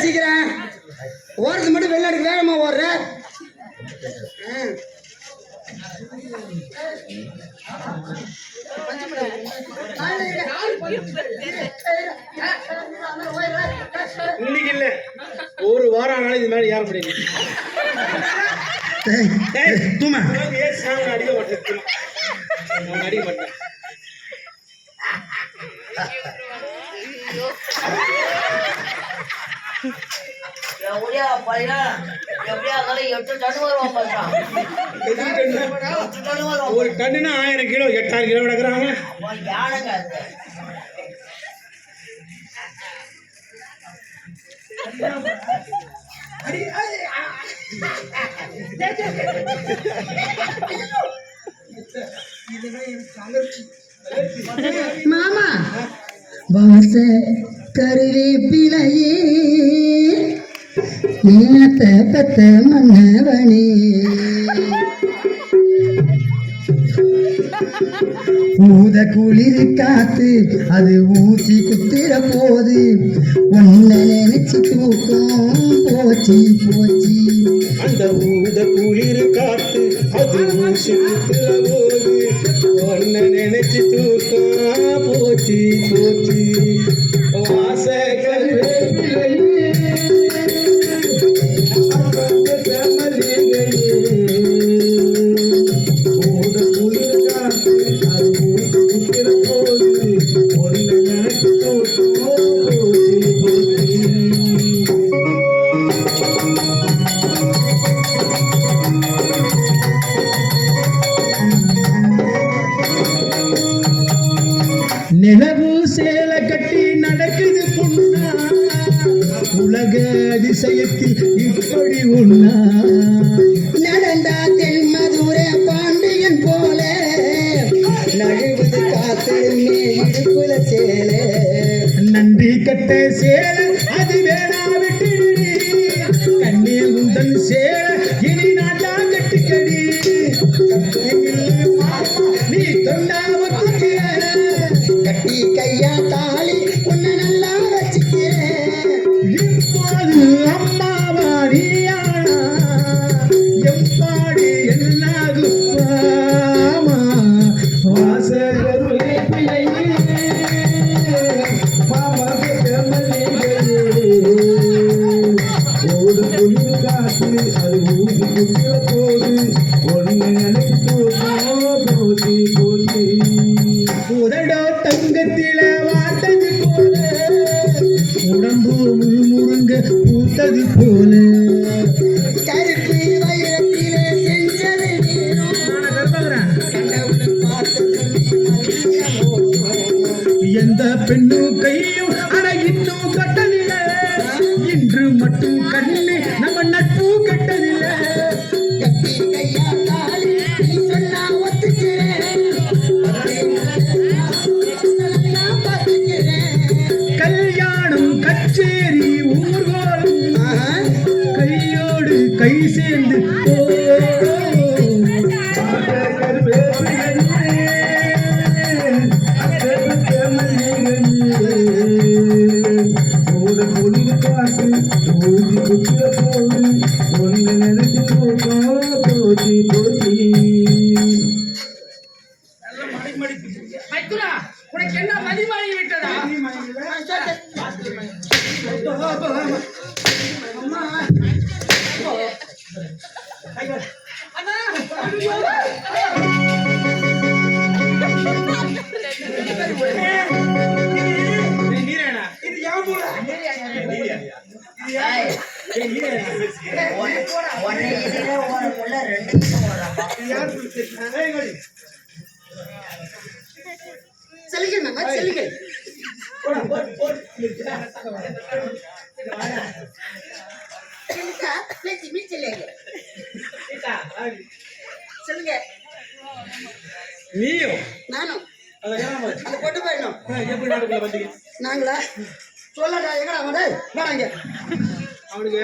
சீக்கிரம். ஓடுறது மட்டும் வெளிநாட்டுக்கு வேகமா ஓடுற. இன்னைக்கு இல்ல. ஒரு வாரம் ஆனாலும் இது மேல ஏற முடியாது ஏய், ஏய், தூமா. அடிக்க மாட்டேன். அடிக்க மாட்டேன். எப்படியா பையன்? எப்படியா இருந்தாலும் எட்டு டன் வருவான் பையன் எட்டு டன் வருவான். ஒரு டன்னுனா ஆயிரம் கிலோ எட்டாயிரம் கிலோ யானைங்க அது? மாமா. வாச கருவேப்பிலையே நேத்த பத்த மன்னவனே. ஊத குளிர் காத்து அது ஊசி குத்திர போது. ஒன்ன நினைச்சு தூக்கம் போச்சு போச்சு. அந்த ஊத குளிர் காத்து அது ஊசி குத்திர போது. ஒன்ன நினைச்சு தூக்கம் போச்சு போச்சு. நிலவு சேலை கட்டி நடக்குது பொண்ணா. உலக அதிசயத்தில் இப்படி ஒண்ணா. நடந்தா தென் மதுரை பாண்டியன் போல. நழுவது காத்திருமே இடுப்புல சேலை. நன்றி கட்ட சேலை அது வேணா விட்டு கண்ணே உந்தன் சேலை போது ஒன்னு நினைச்சு போச்சு போச்சு தங்கத்தில வாட்டது போல. உடம்பு முழுமுருங்க பூத்தது போல. கருப்பு வைரத்திலே செஞ்சது எந்த Bíblia e a உனக்கு என்ன மதிமாகி விட்டதா இது யாபூரா ஏய், உன்னை- செல்லுங்கள் மாமா செல்லுங்கள் செல்லுங்க நீயும் நானும் அந்த பொட்டு போயிடணும் நாங்களா? சொல்லடா எங்கடா வேணாங்க அவனுக்கு.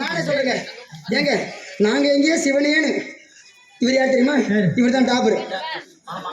நானே சொல்லுங்க. ஏங்க நாங்க எங்கேயோ சிவனேன்னு. இவர் யார் தெரியுமா? இவர் தான் டாபர் ஆமா